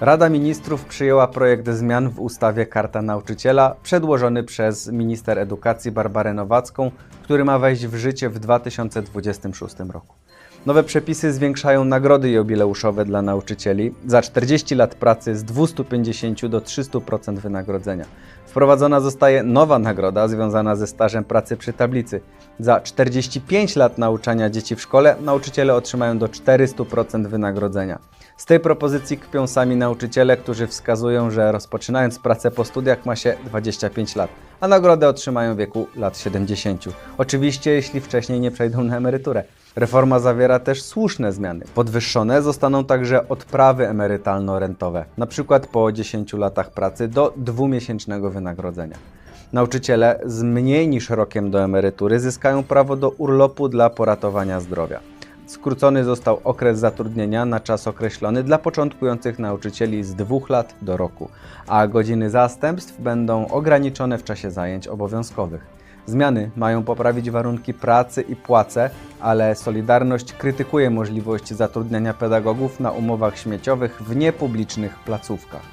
Rada Ministrów przyjęła projekt zmian w ustawie Karta Nauczyciela, przedłożony przez minister edukacji Barbarę Nowacką, który ma wejść w życie w 2026 roku. Nowe przepisy zwiększają nagrody jubileuszowe dla nauczycieli za 40 lat pracy z 250 do 300% wynagrodzenia. Wprowadzona zostaje nowa nagroda związana ze stażem pracy przy tablicy. Za 45 lat nauczania dzieci w szkole nauczyciele otrzymają do 400% wynagrodzenia. Z tej propozycji kpią sami nauczyciele, którzy wskazują, że rozpoczynając pracę po studiach ma się 25 lat, a nagrodę otrzymają w wieku lat 70. Oczywiście, jeśli wcześniej nie przejdą na emeryturę. Reforma zawiera też słuszne zmiany. Podwyższone zostaną także odprawy emerytalno-rentowe, przykład po 10 latach pracy do dwumiesięcznego wynagrodzenia. Nauczyciele z mniej niż rokiem do emerytury zyskają prawo do urlopu dla poratowania zdrowia. Skrócony został okres zatrudnienia na czas określony dla początkujących nauczycieli z dwóch lat do roku, a godziny zastępstw będą ograniczone w czasie zajęć obowiązkowych. Zmiany mają poprawić warunki pracy i płace, ale Solidarność krytykuje możliwość zatrudniania pedagogów na umowach śmieciowych w niepublicznych placówkach.